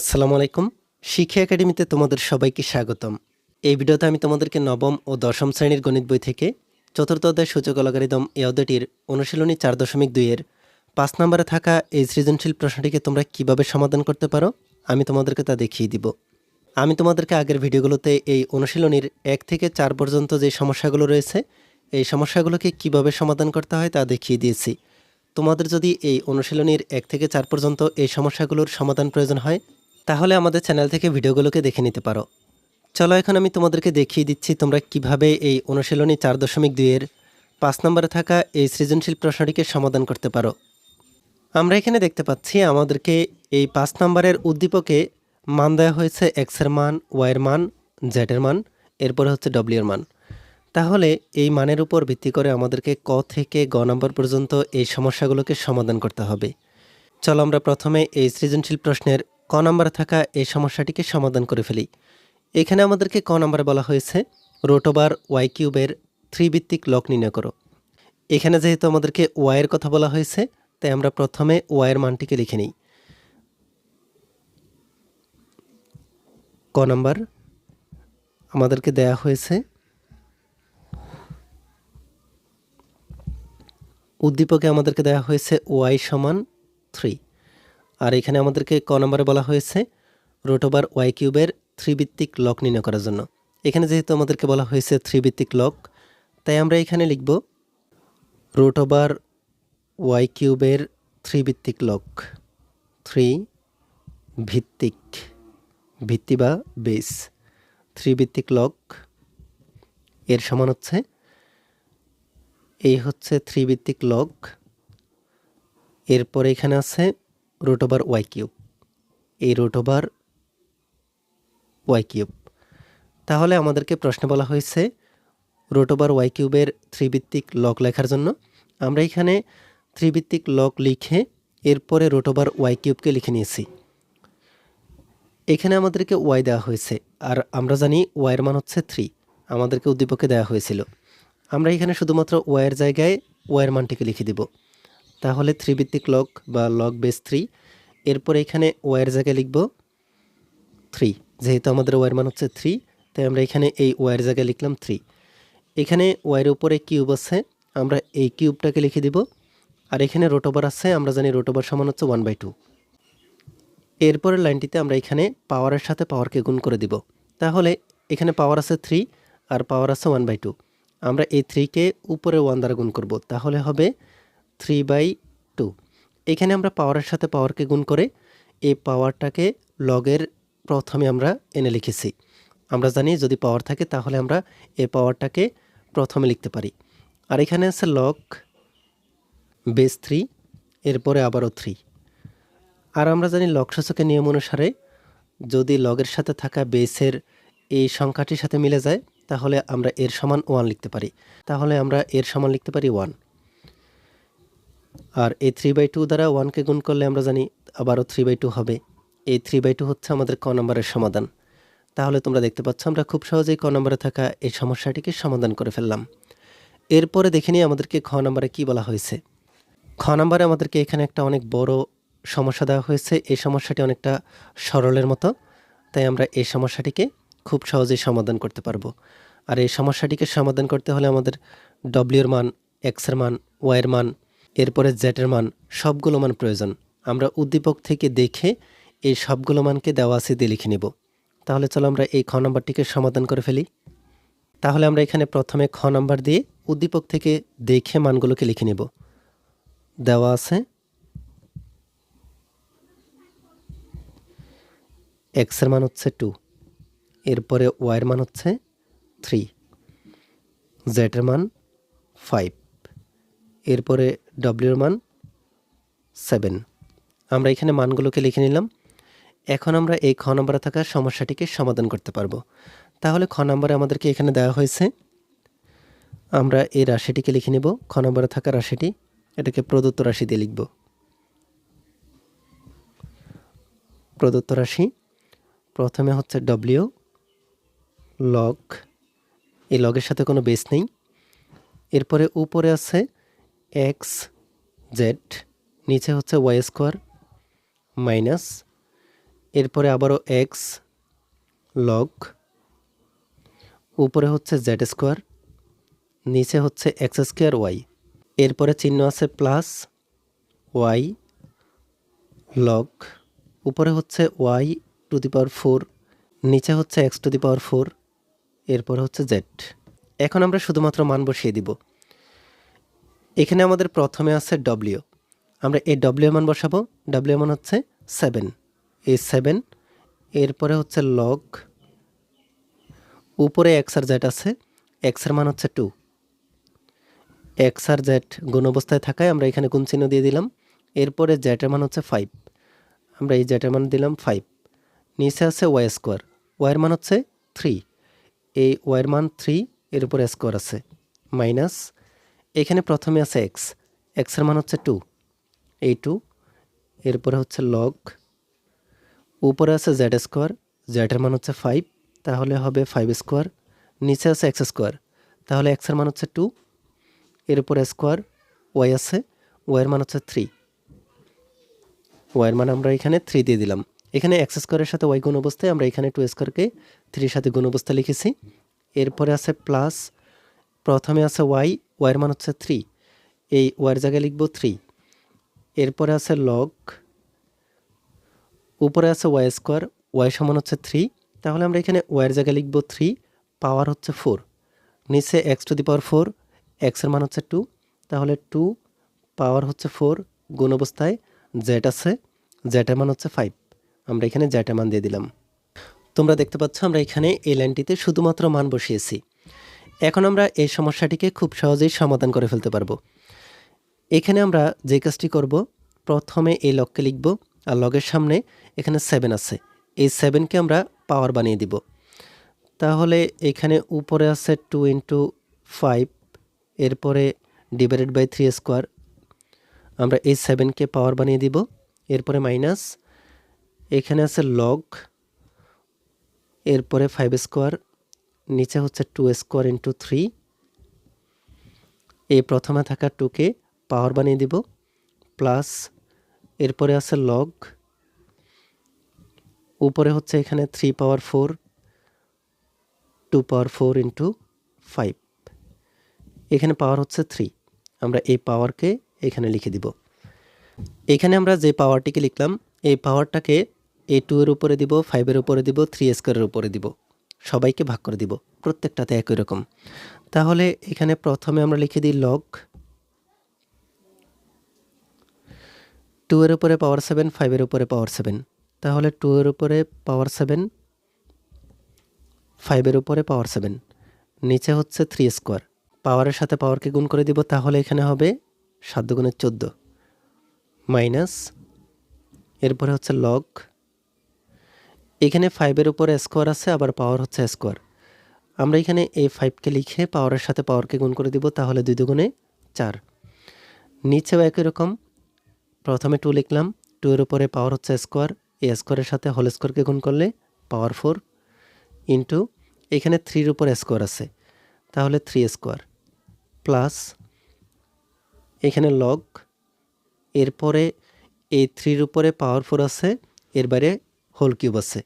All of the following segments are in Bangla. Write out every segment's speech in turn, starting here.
আসসালামু আলাইকুম। শিক্ষা একাডেমিতে তোমাদের সবাইকে স্বাগতম। এই ভিডিওতে আমি তোমাদেরকে নবম ও দশম শ্রেণির গণিত বই থেকে চতুর্থ অধ্যায় সূচক অলগারিদম এই অধ্যায়টির অনুশীলনী চার দশমিক দুইয়ের পাঁচ নম্বরে থাকা এই সৃজনশীল প্রশ্নটিকে তোমরা কীভাবে সমাধান করতে পারো, আমি তোমাদেরকে তা দেখিয়ে দিব। আমি তোমাদেরকে আগের ভিডিওগুলোতে এই অনুশীলনীর এক থেকে চার পর্যন্ত যে সমস্যাগুলো রয়েছে, এই সমস্যাগুলোকে কীভাবে সমাধান করতে হয় তা দেখিয়ে দিয়েছি। তোমাদের যদি এই অনুশীলনীর এক থেকে চার পর্যন্ত এই সমস্যাগুলোর সমাধান প্রয়োজন হয় তাহলে আমাদের চ্যানেল থেকে ভিডিওগুলোকে দেখে নিতে পারো। চলো এখন আমি তোমাদেরকে দেখিয়ে দিচ্ছি তোমরা কীভাবে এই অনুশীলনী চার দশমিক দুইয়ের পাঁচ নম্বরে থাকা এই সৃজনশীল প্রশ্নটিকে সমাধান করতে পারো। আমরা এখানে দেখতে পাচ্ছি আমাদেরকে এই পাঁচ নম্বরের উদ্দীপকে মান দেওয়া হয়েছে এক্সের মান ওয়াইয়ের মান জেডের মান, এরপরে হচ্ছে ডব্লিউর মান। তাহলে এই মানের উপর ভিত্তি করে আমাদেরকে ক থেকে গ নম্বর পর্যন্ত এই সমস্যাগুলোকে সমাধান করতে হবে। চলো আমরা প্রথমে এই সৃজনশীল প্রশ্নের ক নম্বরে থাকা এই সমস্যাটিকে সমাধান করে ফেলি। এখানে আমাদেরকে ক নম্বরে বলা হয়েছে, রোটোবার ওয়াই কিউবের থ্রি ভিত্তিক লক নির্ণয় করো। এখানে যেহেতু আমাদেরকে ওয়াইয়ের কথা বলা হয়েছে, তাই আমরা প্রথমে ওয়াইয়ের মানটিকে লিখে নিই। ক নাম্বার, আমাদেরকে দেয়া হয়েছে, উদ্দীপকে আমাদেরকে দেওয়া হয়েছে ওয়াই সমান থ্রি। আর এখানে আমাদেরকে ক নম্বরে বলা হয়েছে রোটোবার ওয়াই কিউবের ভিত্তিক লক নির্ণয় করার জন্য। এখানে যেহেতু আমাদেরকে বলা হয়েছে ভিত্তিক লক, তাই আমরা এখানে লিখব রোটোবার ওয়াই কিউবের ভিত্তিক লক। থ্রি ভিত্তিক, ভিত্তি বা বেস। ভিত্তিক লক এর সমান হচ্ছে, এই হচ্ছে ভিত্তিক লগ এরপরে এখানে আছে রুট ওভার ওয়াই কিউব এই রুট ওভার ওয়াই কিউব তাহলে আমাদেরকে প্রশ্ন বলা হয়েছে রুট ওভার ওয়াই কিউবের থ্রি ভিত্তিক লগ লেখার জন্য। আমরা এখানে থ্রি ভিত্তিক লগ লিখে এরপরে রুট ওভার ওয়াই কিউবকে লিখে নিয়েছি। এখানে আমাদেরকে ওয়াই দেওয়া হয়েছে, আর আমরা জানি ওয়াইয়ের মান হচ্ছে থ্রি আমাদেরকে উদ্দীপকে দেওয়া হয়েছিল। আমরা এখানে শুধুমাত্র ওয়ার জায়গায় ওয়ার মানটিকে লিখে দিব। তাহলে থ্রি ভিত্তিক লগ বা লক বেস থ্রি এরপর এখানে ওয়ার জায়গায় লিখব থ্রি যেহেতু আমাদের ওয়ার মান হচ্ছে থ্রি তাই আমরা এখানে এই ওয়ার জায়গায় লিখলাম থ্রি এখানে ওয়ার উপরে কিউব আছে, আমরা এই কিউবটাকে লিখে দিব, আর এখানে রোটোবার আছে, আমরা জানি রোটোবার সমান হচ্ছে ওয়ান বাই টু এরপরের লাইনটিতে আমরা এখানে পাওয়ারের সাথে পাওয়ারকে গুণ করে দিব। তাহলে এখানে পাওয়ার আছে থ্রি আর পাওয়ার আছে ওয়ান বাই টু আমরা এই থ্রিকে উপরে ওয়ান দ্বারা গুণ করব। তাহলে হবে থ্রি বাই টু এখানে আমরা পাওয়ারের সাথে পাওয়ারকে গুণ করে এই পাওয়ারটাকে লগের প্রথমে আমরা এনে লিখেছি। আমরা জানি যদি পাওয়ার থাকে তাহলে আমরা এই পাওয়ারটাকে প্রথমে লিখতে পারি। আর এখানে আছে লগ বেস থ্রি এরপরে আবারও থ্রি আর আমরা জানি লগ সূচকের নিয়ম অনুসারে যদি লগের সাথে থাকা বেসের এই সংখ্যাটির সাথে মিলে যায়, তাহলে আমরা এর সমান ওয়ান লিখতে পারি। তাহলে আমরা এর সমান লিখতে পারি ওয়ান আর এই থ্রি বাই টু দ্বারা ওয়ানকে গুণ করলে আমরা জানি আবারও থ্রি বাই টু হবে। এই থ্রি বাই টু হচ্ছে আমাদের ক নম্বরের সমাধান। তাহলে তোমরা দেখতে পাচ্ছ, আমরা খুব সহজেই ক নম্বরে থাকা এই সমস্যাটিকে সমাধান করে ফেললাম। এরপরে দেখে নিই আমাদেরকে খ নম্বরে কি বলা হয়েছে। খ নম্বরে আমাদেরকে এখানে একটা অনেক বড় সমস্যা দেওয়া হয়েছে। এই সমস্যাটি অনেকটা সরলের মতো। তাই আমরা এই সমস্যাটিকে খুব সহজেই সমাধান করতে পারব। আর এই সমস্যাটিকে সমাধান করতে হলে আমাদের ডব্লিউর মান এক্সের মান ওয়াইয়ের মান এরপরে জেটের মান সবগুলো মান প্রয়োজন। আমরা উদ্দীপক থেকে দেখে এই সবগুলো মানকে দেওয়া আছে দিয়ে লিখে নেব। তাহলে চলো আমরা এই খ নম্বরটিকে সমাধান করে ফেলি। তাহলে আমরা এখানে প্রথমে খ নম্বর দিয়ে উদ্দীপক থেকে দেখে মানগুলোকে লিখে নেব। দেওয়া আছে এক্সের মান হচ্ছে টু এরপরে ওয়াইয়ের মান হচ্ছে থ্রি জেডের মান ফাইভ এরপরে ডব্লিউর মান সেভেন আমরা এখানে মানগুলোকে লিখে নিলাম। এখন আমরা এই খ নম্বরে থাকা সমস্যাটিকে সমাধান করতে পারব। তাহলে খ নম্বরে আমাদেরকে এখানে দেওয়া হয়েছে, আমরা এই রাশিটিকে লিখে নেব। খ নম্বরে থাকা রাশিটি, এটাকে প্রদত্ত রাশি দিয়ে লিখব। প্রদত্ত রাশি, প্রথমে হচ্ছে ডব্লিউ লগ এই লগের সাথে কোনো বেস নেই। এরপরে উপরে আছে এক্স জেড, নিচে হচ্ছে ওয়াই স্কোয়ার মাইনাস, এরপরে আবারও এক্স লগ, উপরে হচ্ছে জেড স্কোয়ার, নিচে হচ্ছে এক্স স্কোয়ার ওয়াই। এরপরে চিহ্ন আছে প্লাস ওয়াই লগ, উপরে হচ্ছে Y to the power four, নিচে হচ্ছে X to the power four, এরপরে হচ্ছে জেড। এখন আমরা শুধুমাত্র মান বসিয়ে দিব। এখানে আমাদের প্রথমে আছে ডব্লিউ আমরা এই ডব্লিউ মান বসাবো। ডব্লিউ মান হচ্ছে সেভেন এই সেভেন এরপরে হচ্ছে লগ উপরে এক্স আর জেড আছে এক্সের মান হচ্ছে টু এক্স আর জেড গুণ অবস্থায় থাকায় আমরা এখানে গুণ চিহ্ন দিয়ে দিলাম। এরপরে জেটের মান হচ্ছে ফাইভ আমরা এই জেটের মান দিলাম ফাইভ নিচে আছে ওয়াই স্কোয়ার ওয়াইয়ের মান হচ্ছে থ্রি এই ওয়াইয়ের মান থ্রি এর উপরে স্কোয়ার আছে। মাইনাস এখানে প্রথমে আছে এক্স এক্সের মান হচ্ছে টু এই টু এরপরে হচ্ছে লগ উপরে আছে জেড স্কোয়ার জেডের মান হচ্ছে ফাইভ তাহলে হবে ফাইভ স্কোয়ার নিচে আছে এক্স স্কোয়ার তাহলে এক্সের মান হচ্ছে টু এর উপরে স্কোয়ার ওয়াই আছে ওয়াইয়ের মান হচ্ছে থ্রি ওয়াইয়ের মান আমরা এখানে থ্রি দিয়ে দিলাম। এখানে এক্স স্কোয়ারের সাথে ওয়াই গুণ অবস্থায় আমরা এখানে টু স্কোয়ারকে থ্রির সাথে গুণ অবস্থা লিখেছি। এরপরে আছে প্লাস প্রথমে আছে ওয়াই ওয়াইয়ের মান হচ্ছে থ্রি এই ওয়াইয়ের জায়গায় লিখব থ্রি এরপরে আছে লগ উপরে আছে ওয়াই স্কোয়ার ওয়াই সমান হচ্ছে থ্রি তাহলে আমরা এখানে ওয়াইয়ের জায়গায় লিখব থ্রি পাওয়ার হচ্ছে ফোর নিচে x to the power four এক্সের মান হচ্ছে টু তাহলে টু পাওয়ার হচ্ছে ফোর গুণ অবস্থায় জেড আছে। জেটের মান হচ্ছে ফাইভ আমরা এখানে জেটের মান দিয়ে দিলাম। তোমরা দেখতে পাচ্ছ আমরা এখানে এই লাইনটিতে শুধুমাত্র মান বসিয়েছি। এখন আমরা এই সমস্যাটিকে খুব সহজেই সমাধান করে ফেলতে পারব। এখানে আমরা যে কাজটি করব, প্রথমে এই লগকে লিখব, আর লগের সামনে এখানে সেভেন আছে। এই সেভেনকে আমরা পাওয়ার বানিয়ে দিব। তাহলে এখানে উপরে আছে টু ইন্টু ফাইভ এরপরে ডিভাইডেড বাই থ্রি স্কোয়ার আমরা এই সেভেনকে পাওয়ার বানিয়ে দিব। এরপরে মাইনাস এখানে আছে লগ এরপরে ফাইভ স্কোয়ার নিচে হচ্ছে টু স্কোয়ার ইন্টু থ্রি এই প্রথমে থাকা টুকে পাওয়ার বানিয়ে দিব প্লাস এরপরে আছে লগ উপরে হচ্ছে এখানে three power four two power four into five এখানে পাওয়ার হচ্ছে থ্রি আমরা এই পাওয়ারকে এখানে লিখে দিব। এখানে আমরা যে পাওয়ারটিকে লিখলাম, এই পাওয়ারটাকে এই টু এর উপরে দিব ফাইভের উপরে দিব থ্রি স্কোয়ারের উপরে দিব। সবাইকে ভাগ করে দিব, প্রত্যেকটাতে একই রকম। তাহলে এখানে প্রথমে আমরা লিখে দিই লগ টু এর উপরে পাওয়ার সেভেন ফাইভের উপরে পাওয়ার সেভেন তাহলে টু এর উপরে পাওয়ার সেভেন ফাইভের উপরে পাওয়ার সেভেন নিচে হচ্ছে থ্রি স্কোয়ার পাওয়ারের সাথে পাওয়ারকে গুণ করে দিব, তাহলে এখানে হবে সাত গুণের চোদ্দ। মাইনাস এরপরে হচ্ছে লগ এখানে ফাইভের উপরে স্কোয়ার আছে, আবার পাওয়ার হচ্ছে স্কোয়ার আমরা এখানে এই ফাইভকে লিখে পাওয়ারের সাথে পাওয়ারকে গুণ করে দিব, তাহলে দুই দুগুণে চার। নিচেও একই রকম। প্রথমে টু লিখলাম টু এর উপরে পাওয়ার হচ্ছে স্কোয়ার এই স্কোয়ারের সাথে হোল স্কোয়ারকে গুণ করলে পাওয়ার ফোর ইন্টু এখানে থ্রির উপর স্কোয়ার আছে, তাহলে থ্রি স্কোয়ার প্লাস এখানে লগ এরপরে এই থ্রির উপরে পাওয়ার ফোর আছে, এর বাইরে হোল কিউব আছে।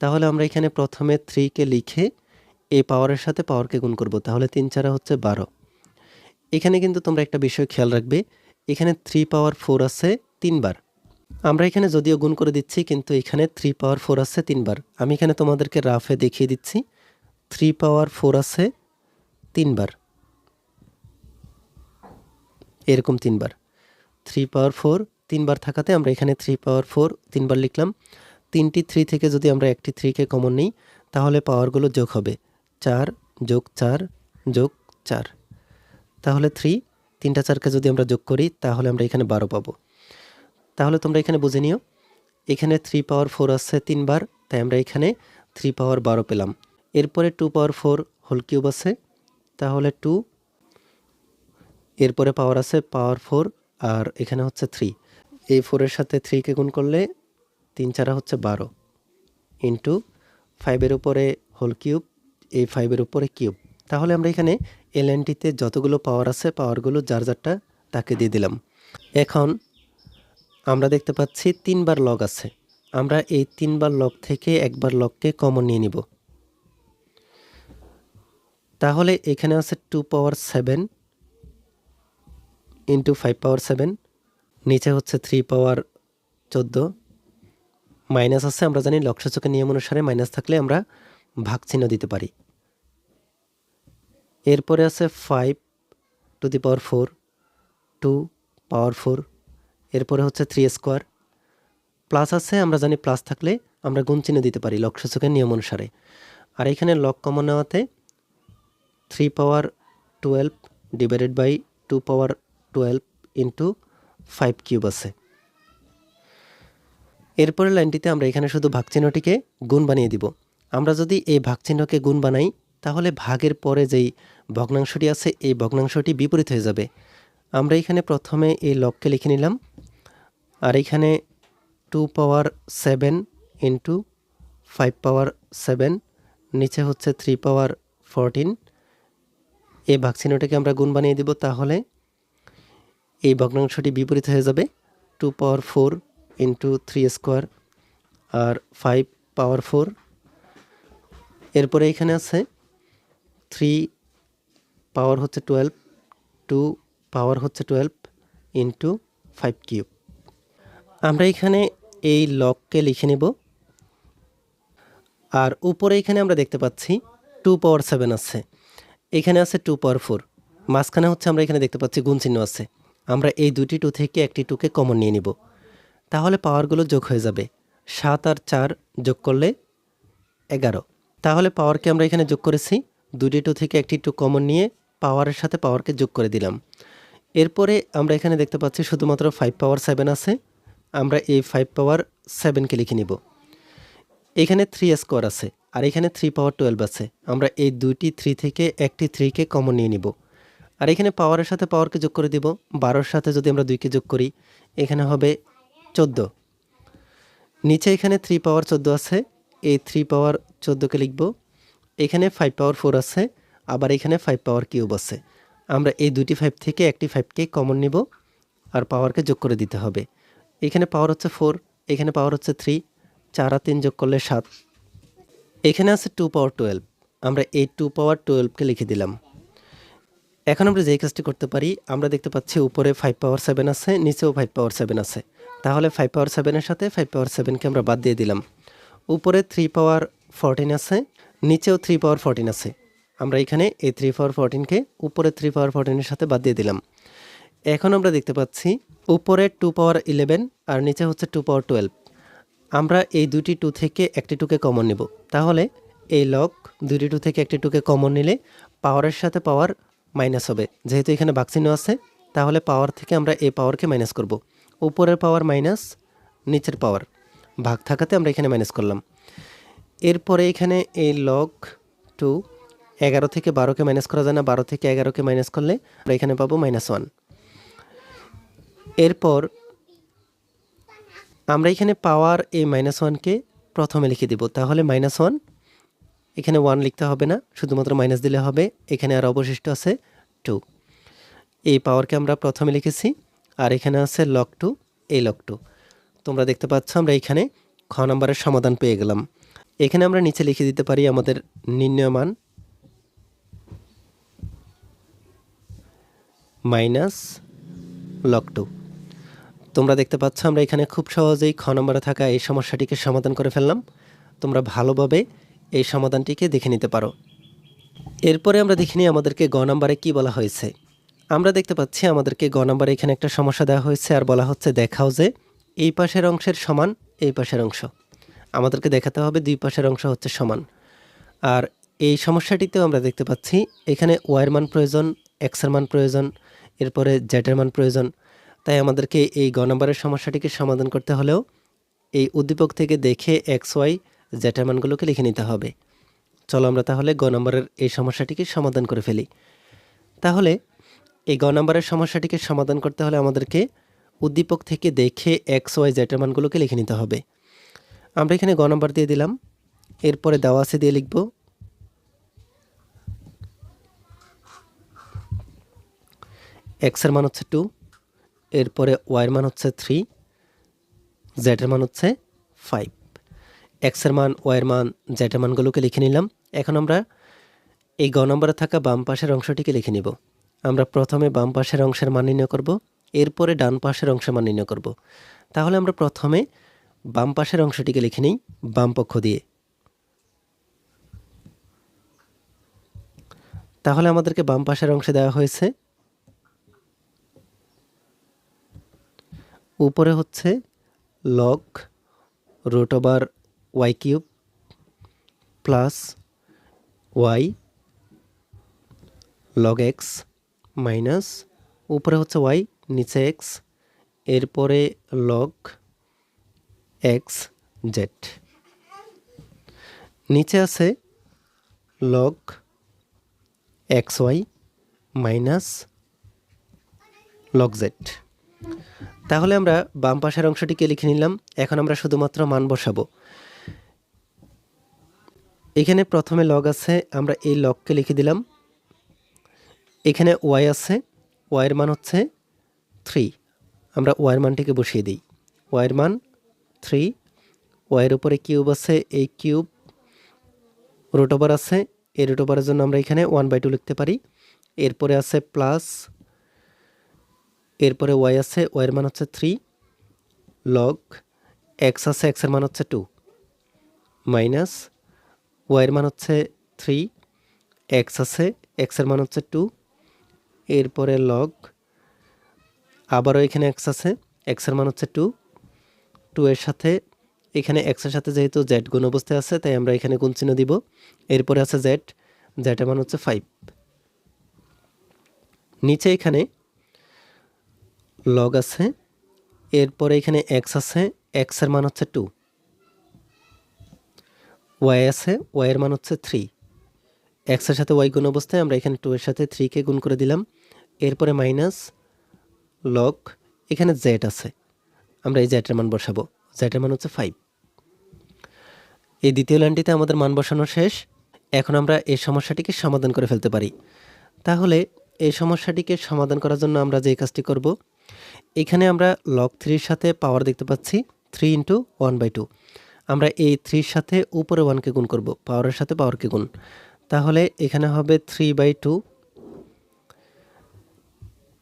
তাহলে আমরা এখানে প্রথমে থ্রিকে লিখে এই পাওয়ারের সাথে পাওয়ারকে গুণ করব, তাহলে তিন চারা হচ্ছে বারো। এখানে কিন্তু তোমরা একটা বিষয় খেয়াল রাখবে, এখানে থ্রি পাওয়ার ফোর আছে তিনবার। আমরা এখানে যদিও গুণ করে দিচ্ছি, কিন্তু এখানে থ্রি পাওয়ার ফোর আছে তিনবার। আমি এখানে তোমাদেরকে রাফে দেখিয়ে দিচ্ছি থ্রি পাওয়ার ফোর আছে তিনবার। এরকম তিনবার। থ্রি পাওয়ার ফোর তিনবার থাকাতে আমরা এখানে থ্রি পাওয়ার ফোর তিনবার লিখলাম। তিনটি থ্রি থেকে যদি আমরা একটি থ্রিকে কমন নিই, তাহলে পাওয়ারগুলো যোগ হবে। চার যোগ চার যোগ চার। তাহলে থ্রি তিনটা চারকে যদি আমরা যোগ করি, তাহলে আমরা এখানে বারো পাবো। তাহলে তোমরা এখানে বুঝে নিও, এখানে থ্রি পাওয়ার ফোর আসছে তিনবার, তাই আমরা এখানে থ্রি পাওয়ার বারো পেলাম। এরপরে two power four whole cube আছে, তাহলে টু এরপরে পাওয়ার আছে পাওয়ার ফোর আর এখানে হচ্ছে থ্রি এই ফোরের সাথে থ্রিকে গুণ করলে তিন চারা হচ্ছে বারো ইন্টু ফাইভের উপরে হোল কিউব এই ফাইভের উপরে কিউব তাহলে আমরা এখানে এল এলএনটিতে যতগুলো পাওয়ার আছে পাওয়ারগুলো যার যারটা তাকে দিয়ে দিলাম। এখন আমরা দেখতে পাচ্ছি তিনবার লগ আছে। আমরা এই তিনবার লক থেকে একবার লককে কমন নিয়ে নিব। তাহলে এখানে আছে two power seven into five power seven নিচে হচ্ছে থ্রি পাওয়ার চোদ্দ মাইনাস আছে, আমরা জানি লক্ষসূচকের নিয়ম অনুসারে মাইনাস থাকলে আমরা ভাগ চিহ্ন দিতে পারি। এরপরে আছে five to the power four two power four এরপরে হচ্ছে থ্রি স্কোয়ার প্লাস আছে, আমরা জানি প্লাস থাকলে আমরা গুণ চিহ্ন দিতে পারি লক্ষসূচকের নিয়ম অনুসারে। আর এখানে log common নেওয়াতে three power twelve divided by two power twelve into five cube আছে। এরপরের লাইনটিতে আমরা এখানে শুধু ভাগ চিহ্নটিকে গুণ বানিয়ে দিব। আমরা যদি এই ভাগ চিহ্নকে গুণ বানাই, তাহলে ভাগের পরে যেই ভগ্নাংশটি আছে, এই ভগ্নাংশটি বিপরীত হয়ে যাবে। আমরা এখানে প্রথমে এই লককে লিখে নিলাম, আর এখানে two power seven into five power seven নিচে হচ্ছে থ্রি পাওয়ার ফোরটিন এই ভাগ চিহ্নটাকে আমরা গুণ বানিয়ে দিব, তাহলে এই ভগ্নাংশটি বিপরীত হয়ে যাবে। Two power four into three square আর ফাইভ পাওয়ার ফোর এরপরে এখানে আছে থ্রি পাওয়ার হচ্ছে টুয়েলভ টু পাওয়ার হচ্ছে টুয়েলভ ইন্টু ফাইভ কিউব আমরা এখানে এই লককে লিখে নেব। আর উপরে এখানে আমরা দেখতে পাচ্ছি টু পাওয়ার সেভেন আছে। এখানে আছে টু পাওয়ার ফোর মাঝখানে হচ্ছে আমরা এখানে দেখতে পাচ্ছি গুণ চিহ্ন আছে। আমরা এই দুটি টু থেকে একটি টুকে কমন নিয়ে নিব। তাহলে পাওয়ারগুলো যোগ হয়ে যাবে। সাত আর চার যোগ করলে এগারো। তাহলে পাওয়ারকে আমরা এখানে যোগ করেছি। দুটি টু থেকে একটি টু কমন নিয়ে পাওয়ারের সাথে পাওয়ারকে যোগ করে দিলাম। এরপরে আমরা এখানে দেখতে পাচ্ছি শুধুমাত্র ফাইভ পাওয়ার সেভেন আছে। আমরা এই ফাইভ পাওয়ার সেভেনকে লিখে নিব। এখানে থ্রি স্কোয়ার আছে আর এখানে থ্রি পাওয়ার টুয়েলভ আছে। আমরা এই দুইটি থ্রি থেকে একটি থ্রিকে কমন নিয়ে নিব। আর এখানে পাওয়ারের সাথে পাওয়ারকে যোগ করে দিব। বারোর সাথে যদি আমরা দুইকে যোগ করি, এখানে হবে চোদ্দ। নিচে এখানে থ্রি পাওয়ার চোদ্দ আছে। এই থ্রি পাওয়ার চোদ্দোকে লিখব। এখানে ফাইভ পাওয়ার ফোর আছে, আবার এখানে ফাইভ পাওয়ার কিউব আছে। আমরা এই দুটি ফাইভ থেকে একটি ফাইভকে কমন নিব, আর পাওয়ারকে যোগ করে দিতে হবে। এখানে পাওয়ার হচ্ছে ফোর এখানে পাওয়ার হচ্ছে থ্রি চার আর তিন যোগ করলে সাত। এখানে আছে টু পাওয়ার টুয়েলভ আমরা এই টু পাওয়ার টুয়েলভকে লিখে দিলাম। এখন আমরা যেই কাজটি করতে পারি, আমরা দেখতে পাচ্ছি উপরে ফাইভ পাওয়ার সেভেন আছে, নিচেও ফাইভ পাওয়ার সেভেন আছে। তাহলে ফাইভ পাওয়ার সেভেনের সাথে ফাইভ পাওয়ার সেভেনকে আমরা বাদ দিয়ে দিলাম। উপরে থ্রি পাওয়ার ফোরটিন আছে, নিচেও থ্রি পাওয়ার ফোরটিন আছে। আমরা এখানে এই থ্রি পাওয়ার ফোরটিনকে উপরে থ্রি পাওয়ার ফোরটিনের সাথে বাদ দিয়ে দিলাম। এখন আমরা দেখতে পাচ্ছি উপরে টু পাওয়ার ইলেভেন আর নিচে হচ্ছে টু পাওয়ার টুয়েলভ আমরা এই দুটি টু থেকে একটি টুকে কমন নেব। তাহলে এই লক দুটি টু থেকে একটি টুকে কমন নিলে পাওয়ারের সাথে পাওয়ার মাইনাস হবে। যেহেতু এখানে বাক্সিনো আছে, তাহলে পাওয়ার থেকে আমরা এই পাওয়ারকে মাইনাস করব। উপরের পাওয়ার মাইনাস নিচের পাওয়ার ভাগ থাকাতে আমরা এখানে মাইনাস করলাম। এরপরে এখানে এই লগ টু এগারো থেকে বারোকে মাইনাস করা যায় না, বারো থেকে এগারোকে মাইনাস করলে আমরা এখানে পাবো মাইনাস ওয়ান এরপর আমরা এখানে পাওয়ার এই মাইনাস ওয়ানকে প্রথমে লিখে দিব। তাহলে মাইনাস ওয়ান এখানে ওয়ান লিখতে হবে না, শুধুমাত্র মাইনাস দিলে হবে। এখানে আর অবশিষ্ট আছে টু এই পাওয়ারকে আমরা প্রথমে লিখেছি। আর এখানে আছে লক টু এই লক টু তোমরা দেখতে পাচ্ছ আমরা এখানে খ নম্বরের সমাধান পেয়ে গেলাম। এখানে আমরা নিচে লিখে দিতে পারি আমাদের নির্ণয় মান মাইনাস লক টু তোমরা দেখতে পাচ্ছ আমরা এখানে খুব সহজেই খ নম্বরে থাকা এই সমস্যাটিকে সমাধান করে ফেললাম। তোমরা ভালোভাবে এই সমাধানটিকে দেখে নিতে পারো। এরপরে আমরা দেখে নিই আমাদেরকে গ নম্বরে কী বলা হয়েছে। আমরা দেখতে পাচ্ছি আমাদেরকে গ নম্বরে এখানে একটা সমস্যা দেওয়া হয়েছে আর বলা হচ্ছে দেখাও যে এই পাশের অংশের সমান, এই পাশের অংশ। আমাদেরকে দেখাতে হবে দুই পাশের অংশ হচ্ছে সমান। আর এই সমস্যাটিতেও আমরা দেখতে পাচ্ছি এখানে ওয়াইয়ের মান প্রয়োজন এক্সের মান প্রয়োজন, এরপরে জেটের মান প্রয়োজন। তাই আমাদেরকে এই গ নম্বরের সমস্যাটিকে সমাধান করতে হলেও এই উদ্দীপক থেকে দেখে এক্স ওয়াই জেটের মানগুলোকে লিখে নিতে হবে। চলো আমরা তাহলে গ নম্বরের এই সমস্যাটিকে সমাধান করে ফেলি। তাহলে এই গ নম্বরের সমস্যাটিকে সমাধান করতে হলে আমাদেরকে উদ্দীপক থেকে দেখে এক্স ওয়াই জেটের মানগুলোকে লিখে নিতে হবে। আমরা এখানে গ নম্বর দিয়ে দিলাম। এরপরে দেওয়া আছে দিয়ে লিখব। এক্সের মান হচ্ছে টু এরপরে ওয়াইয়ের মান হচ্ছে থ্রি জেডের মান হচ্ছে ফাইভ এক্সের মান ওয়ের মান জেটের মানগুলোকে লিখে নিলাম। এখন আমরা এই গ নম্বরে থাকা বাম পাশের অংশটিকে লিখে নিব। আমরা প্রথমে বাম পাশের অংশের মান নির্ণয় করব, এরপরে ডান পাশের অংশের মান নির্ণয় করব। তাহলে আমরা প্রথমে বাম পাশের অংশটিকে লিখে নিই, বাম পক্ষ দিয়ে। তাহলে আমাদেরকে বাম পাশের অংশে দেওয়া হয়েছে, উপরে হচ্ছে log root over y cube plus y log x minus উপরে হচ্ছে ওয়াই নিচে এক্স এরপরে লগ এক্স জেড নিচে আছে log x y minus log z তাহলে আমরা বাম পাশের অংশটিকে লিখে নিলাম, এখন আমরা শুধুমাত্র মান বসাবো। এখানে প্রথমে লগ আছে, আমরা এই লগকে লিখে দিলাম এখানে ওয়াই আছে ওয়াইয়ের মান হচ্ছে থ্রি আমরা ওয়াইয়ের মানটিকে বসিয়ে দিই। ওয়াইয়ের মান থ্রি ওয়াইয়ের উপরে কিউব আছে, এই কিউব রুট ওভার আছে, এই রুট ওভারের জন্য আমরা এখানে ওয়ান বাই টু লিখতে পারি। এরপরে আছে প্লাস এরপরে ওয়াই আছে ওয়াইয়ের মান হচ্ছে থ্রি লগ এক্স আছে এক্সের মান হচ্ছে টু মাইনাস ওয়াইয়ের মান হচ্ছে থ্রি এক্স আছে এক্সের মান হচ্ছে টু এরপরে লগ আবারও এখানে এক্স আছে এক্সের মান হচ্ছে টু টু এর সাথে, এখানে এক্সের সাথে যেহেতু জেড গুণ অবস্থায় আছে, তাই আমরা এখানে গুণ চিহ্ন দিব। এরপরে আছে জেড জেডের মান হচ্ছে ফাইভ নিচে এখানে লগ আছে, এরপরে এখানে এক্স আছে এক্সের মান হচ্ছে টু ওয়াই আছে ওয়াইয়ের মান হচ্ছে থ্রি এক্সের সাথে ওয়াই গুণ অবস্থায় আমরা এখানে টু এর সাথে থ্রিকে গুণ করে দিলাম। এরপরে মাইনাস লক এখানে জেড আছে। আমরা এই জেডের মান বসাবো। জেডের মান হচ্ছে ফাইভ এই দ্বিতীয় লাইনটিতে আমাদের মান বসানো শেষ। এখন আমরা এই সমস্যাটিকে সমাধান করে ফেলতে পারি। তাহলে এই সমস্যাটিকে সমাধান করার জন্য আমরা যে কাজটি করব, এখানে আমরা লক থ্রির সাথে পাওয়ার দেখতে পাচ্ছি three into one by two আমরা এই থ্রির সাথে উপরে ওয়ানকে গুণ করব পাওয়ারের সাথে পাওয়ারকে গুণ। তাহলে এখানে হবে থ্রি বাই টু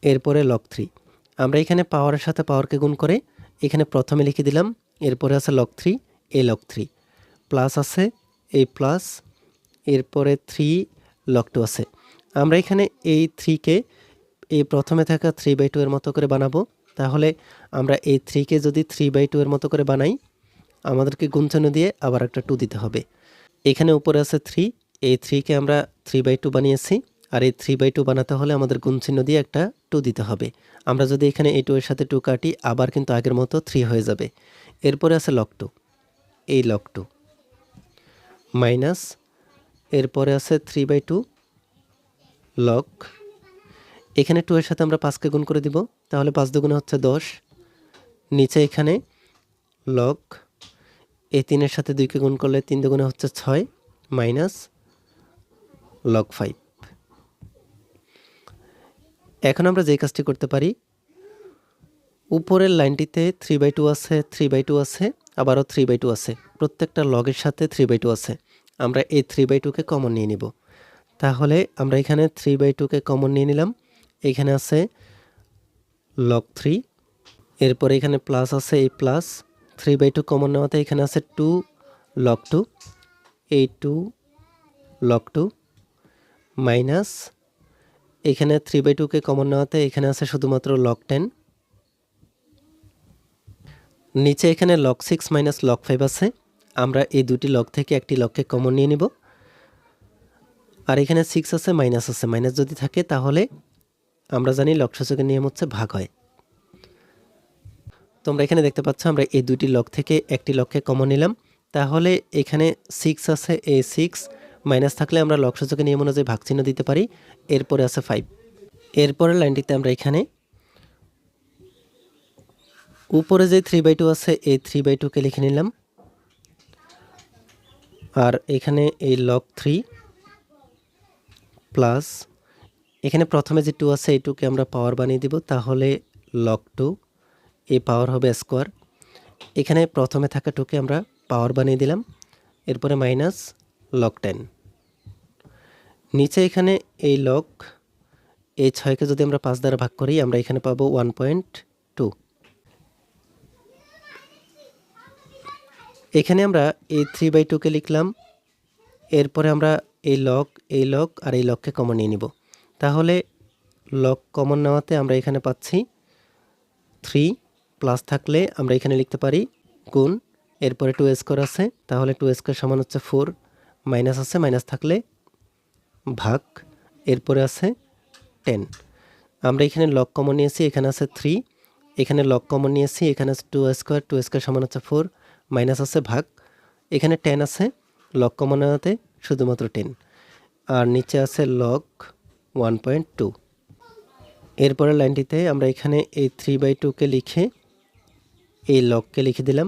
এরপরে লগ থ্রি আমরা এখানে পাওয়ারের সাথে পাওয়ারকে গুণ করে এখানে প্রথমে লিখে দিলাম, এরপরে আছে লগ থ্রি এ লগ থ্রি প্লাস আছে এই প্লাস এরপরে থ্রি লগ টু আছে। আমরা এখানে এই থ্রিকে এই প্রথমে থাকা থ্রি বাই টু এর মতো করে বানাবো। তাহলে আমরা এই থ্রিকে যদি থ্রি বাই টু এর মতো করে বানাই, আমাদেরকে গুণচিহ্ন দিয়ে আবার একটা টু দিতে হবে। এখানে উপরে আছে থ্রি এই থ্রিকে আমরা থ্রি বাই টু বানিয়েছি। আর এই থ্রি বাই টু বানাতে হলে আমাদের গুণচিহ্ন দিয়ে একটা টু দিতে হবে। আমরা যদি এখানে এই টু এর সাথে টু কাটি, আবার কিন্তু আগের মতো থ্রি হয়ে যাবে। এরপরে আছে লক টু এই লক টু মাইনাস এরপরে আছে থ্রি বাই টু লক এখানে টু এর সাথে আমরা পাঁচকে গুণ করে দিব, তাহলে পাঁচ দুগুণে হচ্ছে দশ। নিচে এখানে লক এই তিনের সাথে দুইকে গুণ করলে তিন দুগুণে হচ্ছে ছয় মাইনাস লক ফাইভ এখন আমরা যে কাজটি করতে পারি, উপরের লাইনটিতে থ্রি বাই টু আছে থ্রি বাই টু আছে, আবারও থ্রি বাই টু আছে। প্রত্যেকটা লগের সাথে থ্রি বাই টু আছে। আমরা এই থ্রি বাই টুকে কমন নিয়ে নিব। তাহলে আমরা এখানে থ্রি বাই টুকে কমন নিয়ে নিলাম। এখানে আছে লগ থ্রি এরপরে এখানে প্লাস আছে এই plus three by two common নেওয়াতে এখানে আছে টু লগ টু এই টু লগ টু মাইনাস এখানে থ্রি বাই টুকে কমন নেওয়াতে এখানে আছে শুধুমাত্র লক টেন নিচে এখানে log six minus log five আছে। আমরা এই দুটি লক থেকে একটি লগকে কমন নিয়ে নিব। আর এখানে সিক্স আছে মাইনাস আছে। মাইনাস যদি থাকে, তাহলে আমরা জানি লক্ষসূচকের নিয়ম হচ্ছে ভাগ হয়। তোমরা এখানে দেখতে পাচ্ছ, আমরা এই দুটি লক থেকে একটি লককে কমন নিলাম। তাহলে এখানে সিক্স আছে এ সিক্স মাইনাস থাকলে আমরা লক্ষসূচকের নিয়ম অনুযায়ী ভাগ চিহ্ন দিতে পারি। এরপরে আছে ফাইভ এরপরের লাইনটিতে আমরা এখানে উপরে যে থ্রি বাই টু আছে, এই থ্রি বাই টুকে লিখে নিলাম। আর এখানে এই লক থ্রি প্লাস এখানে প্রথমে যে টু আছে, এই টুকে আমরা পাওয়ার বানিয়ে দিব। তাহলে লক টু এই পাওয়ার হবে স্কোয়ার এখানে প্রথমে থাকা টুকে আমরা পাওয়ার বানিয়ে দিলাম। এরপরে মাইনাস লক টেন নিচে এখানে এই লক এই ছয়কে যদি আমরা পাঁচ দ্বারা ভাগ করি, আমরা এখানে পাবো ওয়ান পয়েন্ট টু এখানে আমরা এই থ্রি বাই টুকে লিখলাম, এরপরে আমরা এই লক এই লক আর এই লককে কমন নিয়ে নিব। তাহলে লক কমন নেওয়াতে আমরা এখানে পাচ্ছি থ্রি প্লাস থাকলে আমরা এখানে লিখতে পারি গুণ, এরপরে টু স্কোয়ার আছে, তাহলে টু স্কোয়ার সমান হচ্ছে ফোর মাইনাস আছে, মাইনাস থাকলে ভাগ, এরপরে আছে টেন। আমরা এখানে লক কমন নিয়েছি, এখানে আছে থ্রি এখানে লক কমন নিয়েছি, এখানে আছে টু স্কোয়ার টু স্কোয়ার সমান হচ্ছে ফোর মাইনাস আছে ভাগ। এখানে টেন আছে লক কমন নেওয়াতে শুধুমাত্র টেন আর নিচে আছে লক ওয়ান পয়েন্ট টু এরপরের লাইনটিতে আমরা এখানে এই থ্রি বাই টুকে লিখে, এই লককে লিখে দিলাম।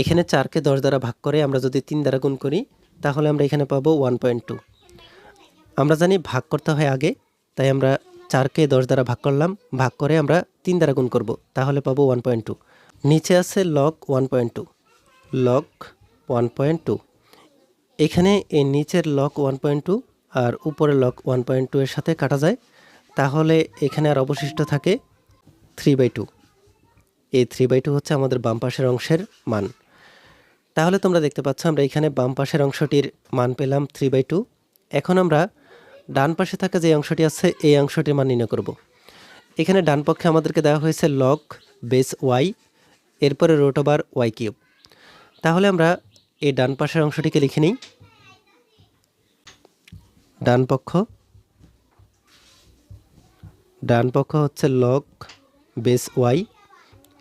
এখানে চারকে দশ দ্বারা ভাগ করে আমরা যদি তিন দ্বারা গুণ করি তাহলে আমরা এখানে পাবো ওয়ান পয়েন্ট টু আমরা জানি ভাগ করতে হয় আগে, তাই আমরা চারকে দশ দ্বারা ভাগ করলাম, ভাগ করে আমরা তিন দ্বারা গুণ করব, তাহলে পাবো ওয়ান পয়েন্ট টু নিচে আছে log one point two log one point two এখানে এই নিচের লক ওয়ান পয়েন্ট টু আর উপরের লক ওয়ান পয়েন্ট টু এর সাথে কাটা যায়, তাহলে এখানে আর অবশিষ্ট থাকে থ্রি বাই টু এই থ্রি বাই টু হচ্ছে আমাদের বাম পাশের অংশের মান। তাহলে তোমরা দেখতে পাচ্ছ, আমরা এখানে বাম পাশের অংশটির মান পেলাম থ্রি বাই টু এখন আমরা ডান পাশে থাকা যে অংশটি আছে, এই অংশটির মান নির্ণয় করব। এখানে ডান পক্ষে আমাদেরকে দেওয়া হয়েছে লক বেস ওয়াই এরপরে রোট ওয়াই কিউব তাহলে আমরা এই ডান পাশের অংশটিকে লিখে নিই। ডান পক্ষ। ডান পক্ষ হচ্ছে লক বেস ওয়াই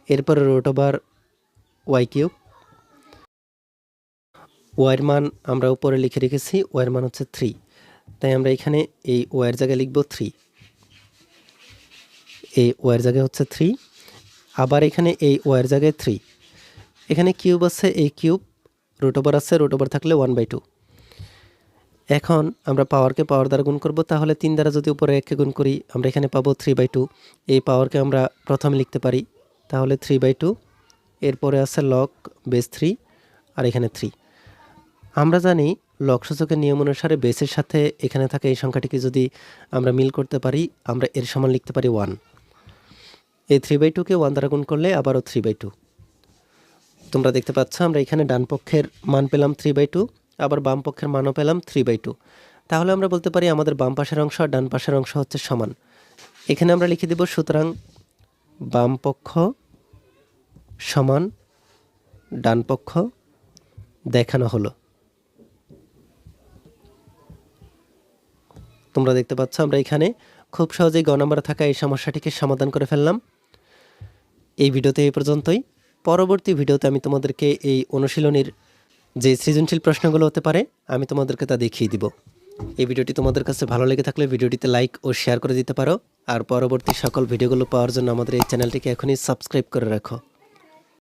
এরপরে রোট ওয়াই কিউব ওয়াইয়ের মান আমরা উপরে লিখে রেখেছি ওয়াইয়ের মান হচ্ছে থ্রি তাই আমরা এখানে এই ওয়াইয়ের জায়গায় লিখব থ্রি এই ওয়াইয়ের জায়গায় হচ্ছে থ্রি আবার এখানে এই ওয়াইয়ের জায়গায় থ্রি এখানে কিউব আছে, এই কিউব রুট ওভার আছে রুট ওভার থাকলে ওয়ান বাই টু এখন আমরা পাওয়ারকে পাওয়ার দ্বারা গুণ করব, তাহলে তিন দ্বারা যদি উপরে এককে গুণ করি, আমরা এখানে পাবো থ্রি বাই টু এই পাওয়ারকে আমরা প্রথমে লিখতে পারি, তাহলে থ্রি বাই টু এরপরে আছে লক বেস থ্রি আর এখানে থ্রি আমরা জানি লক সূচকের নিয়ম অনুসারে বেসের সাথে এখানে থাকা এই সংখ্যাটিকে যদি আমরা মিল করতে পারি, আমরা এর সমান লিখতে পারি ওয়ান এই থ্রি বাই টুকে ওয়ান দ্বারা গুণ করলে আবারও থ্রি বাই টু তোমরা দেখতে পাচ্ছ, আমরা এখানে ডান পক্ষের মান পেলাম থ্রি বাই টু আবার বাম পক্ষের মানও পেলাম থ্রি বাই টু তাহলে আমরা বলতে পারি আমাদের বাম পাশের অংশ আর ডান পাশের অংশ হচ্ছে সমান। এখানে আমরা লিখে দেব সুতরাং বাম পক্ষ সমান, ডান পক্ষ দেখানো হলো। তোমরা দেখতে পাচ্ছ, আমরা এখানে খুব সহজেই গ নম্বরে থাকা এই সমস্যাটিকে সমাধান করে ফেললাম। এই ভিডিওতে এই পর্যন্তই। পরবর্তী ভিডিওতে আমি তোমাদেরকে এই অনুশীলনীর যে সৃজনশীল প্রশ্নগুলো হতে পারে, আমি তোমাদেরকে তা দেখিয়ে দিব। এই ভিডিওটি তোমাদের কাছে ভালো লেগে থাকলে ভিডিওটিতে লাইক ও শেয়ার করে দিতে পারো। আর পরবর্তী সকল ভিডিওগুলো পাওয়ার জন্য আমাদের এই চ্যানেলটিকে এখনই সাবস্ক্রাইব করে রাখো।